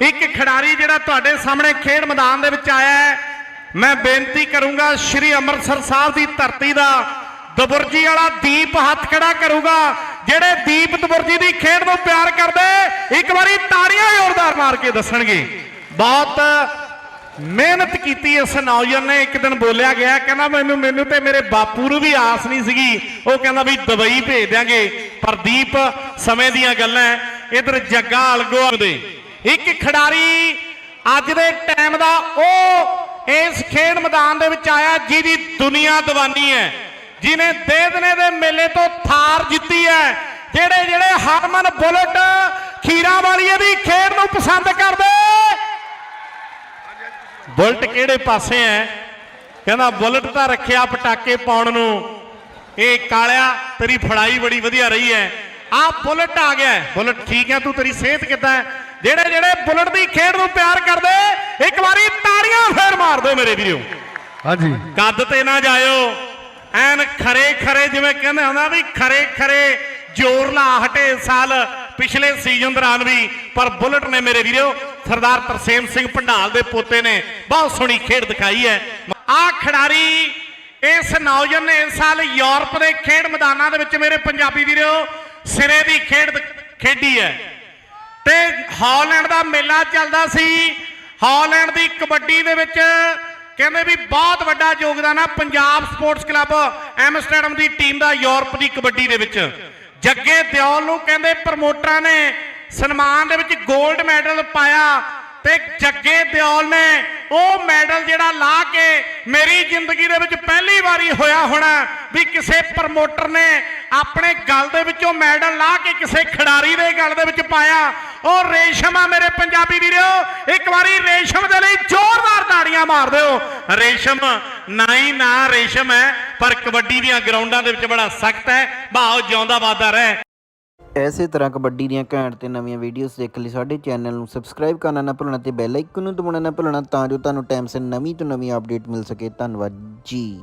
ਇੱਕ ਖਿਡਾਰੀ ਜਿਹੜਾ ਤੁਹਾਡੇ ਸਾਹਮਣੇ ਖੇਡ ਮੈਦਾਨ ਦੇ ਵਿੱਚ ਆਇਆ ਹੈ, ਮੈਂ ਬੇਨਤੀ ਕਰੂੰਗਾ ਸ਼੍ਰੀ ਅੰਮ੍ਰਿਤਸਰ ਸਾਹਿਬ ਦੀ ਧਰਤੀ ਦਾ ਦਬੁਰਜੀ ਵਾਲਾ ਦੀਪ ਹੱਥ ਖੜਾ ਕਰੂਗਾ, ਜਿਹੜੇ ਦੀਪ ਦਬੁਰਜੀ ਦੀ ਖੇਡ ਨੂੰ ਪਿਆਰ ਕਰਦੇ, ਇੱਕ ਵਾਰੀ ਤਾੜੀਆਂ ਜ਼ੋਰਦਾਰ ਮਾਰ ਕੇ ਦੱਸਣਗੇ। ਬਹੁਤ ਮਿਹਨਤ ਕੀਤੀ ਇਸ ਨੌਜਵਾਨ ਨੇ, ਇੱਕ ਦਿਨ ਬੋਲਿਆ ਗਿਆ, ਕਹਿੰਦਾ ਮੈਨੂੰ ਮੈਨੂੰ ਤੇ ਮੇਰੇ ਬਾਪੂ ਨੂੰ ਵੀ ਆਸ ਨਹੀਂ ਸੀਗੀ, ਉਹ ਕਹਿੰਦਾ ਵੀ ਦੁਬਈ ਭੇਜ ਦਿਆਂਗੇ, ਪਰ ਦੀਪ, ਸਮੇਂ ਦੀਆਂ ਗੱਲਾਂ, ਇਧਰ ਜੱਗਾ ਅਲਗੋ ਦੇ। ਇੱਕ ਖਿਡਾਰੀ ਅੱਜ ਦੇ ਟਾਈਮ ਦਾ ਉਹ ਇਸ ਖੇਡ ਮੈਦਾਨ ਦੇ ਵਿੱਚ ਆਇਆ, ਜਿਹਦੀ ਦੁਨੀਆ ਦੀਵਾਨੀ ਹੈ। ਜਿਨੇ ਦੇਦਨੇ ਦੇ ਮੇਲੇ ਤੋਂ ਥਾਰ ਜਿੱਤੀ ਹੈ। ਜਿਹੜੇ ਜਿਹੜੇ ਹਰਮਨ ਬੁਲਟ ਖੀਰਾ ਵਾਲੀਏ ਦੀ ਖੇਡ ਨੂੰ ਪਸੰਦ ਕਰਦੇ। ਬੁਲਟ ਕਿਹੜੇ ਪਾਸੇ ਹੈ? ਕਹਿੰਦਾ ਬੁਲਟ ਤਾਂ ਰੱਖਿਆ ਪਟਾਕੇ ਪਾਉਣ ਨੂੰ। ਇਹ ਕਾਲਿਆ, ਤੇਰੀ ਫੜਾਈ ਬੜੀ ਵਧੀਆ ਰਹੀ ਹੈ। ਆ ਬੁਲਟ ਆ ਗਿਆ। ਬੁਲਟ ਠੀਕ ਹੈ, ਤੂੰ ਤੇਰੀ ਸਿਹਤ ਕਿੱਦਾਂ ਹੈ? ਜਿਹੜੇ ਜਿਹੜੇ ਬੁਲਟ ਦੀ ਖੇਡ ਨੂੰ ਪਿਆਰ ਕਰਦੇ ਇੱਕ ਵਾਰੀ ਤਾੜੀਆਂ ਫੇਰ ਮਾਰ ਦਿਓ ਮੇਰੇ ਵੀਰੋ। ਹਾਂਜੀ। ਕੱਦ ਤੇ ਨਾ ਜਾਇਓ। ਐਨ ਖਰੇ ਖਰੇ ਜਿਵੇਂ ਕਹਿੰਦੇ ਹੁੰਦਾ ਵੀ ਖਰੇ ਖਰੇ ਜ਼ੋਰ ਲਾ ਹਟੇ ਸਾਲ ਪਿਛਲੇ ਸੀਜ਼ਨ ਦੌਰਾਨ ਵੀ ਪਰ ਬੁਲਟ ਨੇ ਮੇਰੇ ਵੀਰੋ ਸਰਦਾਰ ਤਰਸੇਮ ਸਿੰਘ ਭੰਡਾਲ ਦੇ ਪੋਤੇ ਨੇ ਬਹੁਤ ਸੋਹਣੀ ਖੇਡ ਦਿਖਾਈ ਹੈ। ਆ ਖਿਡਾਰੀ ਇਸ ਨੌਜਵਾਨ ਨੇ ਇਸ ਸਾਲ ਯੂਰਪ ਦੇ ਖੇਡ ਮੈਦਾਨਾਂ ਦੇ ਵਿੱਚ ਮੇਰੇ ਪੰਜਾਬੀ ਵੀਰੋ ਸਿਰੇ ਦੀ ਖੇਡ ਖੇਡੀ ਹੈ। ਤੇ ਹਾਲੈਂਡ ਦਾ ਮੇਲਾ ਚੱਲਦਾ ਸੀ। ਹਾਲੈਂਡ ਦੀ ਕਬੱਡੀ ਦੇ ਵਿੱਚ ਕਹਿੰਦੇ ਵੀ ਬਹੁਤ ਵੱਡਾ ਯੋਗਦਾਨ ਆ ਪੰਜਾਬ ਸਪੋਰਟਸ ਕਲੱਬ ਐਮਸਟਰਡਮ ਦੀ ਟੀਮ ਦਾ ਯੂਰਪ ਦੀ ਕਬੱਡੀ ਦੇ ਵਿੱਚ। ਜੱਗੇ ਦਿਓਲ ਨੂੰ ਕਹਿੰਦੇ ਪ੍ਰਮੋਟਰਾਂ ਨੇ ਸਨਮਾਨ ਦੇ ਵਿੱਚ 골ਡ ਮੈਡਲ ਪਾਇਆ ਤੇ ਜੱਗੇ ਦਿਓਲ ਨੇ ਉਹ ਮੈਡਲ ਜਿਹੜਾ ਲਾ ਕੇ ਮੇਰੀ ਜ਼ਿੰਦਗੀ ਦੇ ਵਿੱਚ ਪਹਿਲੀ ਵਾਰੀ ਹੋਇਆ ਹੋਣਾ ਵੀ ਕਿਸੇ ਪ੍ਰਮੋਟਰ ਨੇ ਆਪਣੇ ਗਲ ਦੇ ਵਿੱਚੋਂ ਮੈਡਲ ਲਾ ਕੇ ਕਿਸੇ ਖਿਡਾਰੀ ਦੇ ਗਲ ਦੇ ਵਿੱਚ ਪਾਇਆ। ਉਹ ਰੇਸ਼ਮ ਆ ਮੇਰੇ ਪੰਜਾਬੀ ਵੀਰੋ, ਇੱਕ ਵਾਰੀ ਰੇਸ਼ਮ ਦੇ ਲਈ ਜ਼ੋਰਦਾਰ ਤਾੜੀਆਂ ਮਾਰ ਦਿਓ। ਰੇਸ਼ਮ ਨਾ ਹੀ ਨਾ ਰੇਸ਼ਮ ਹੈ, ਪਰ ਕਬੱਡੀ ਦੀਆਂ ਗਰਾਊਂਡਾਂ ਦੇ ਵਿੱਚ ਬੜਾ ਸਖਤ ਹੈ। ਭਾਉ ਜਿਉਂਦਾ ਵਾਦਾ ਰਹਿ। ਐਸੇ ਤਰ੍ਹਾਂ ਕਬੱਡੀ ਦੀਆਂ ਘੈਂਟ ਤੇ ਨਵੀਆਂ ਵੀਡੀਓਜ਼ ਦੇਖਣ ਲਈ ਸਾਡੇ ਚੈਨਲ ਨੂੰ ਸਬਸਕ੍ਰਾਈਬ ਕਰਨਾ ਨਾ ਭੁੱਲਣਾ ਤੇ ਬੈਲ ਆਈਕਨ ਨੂੰ ਦਬਾਉਣਾ ਨਾ ਭੁੱਲਣਾ ਤਾਂ ਜੋ ਤੁਹਾਨੂੰ ਟਾਈਮ ਸਿਰ ਨਵੀਂ ਤੋਂ ਨਵੀਂ ਅਪਡੇਟ ਮਿਲ ਸਕੇ। ਧੰਨਵਾਦ ਜੀ।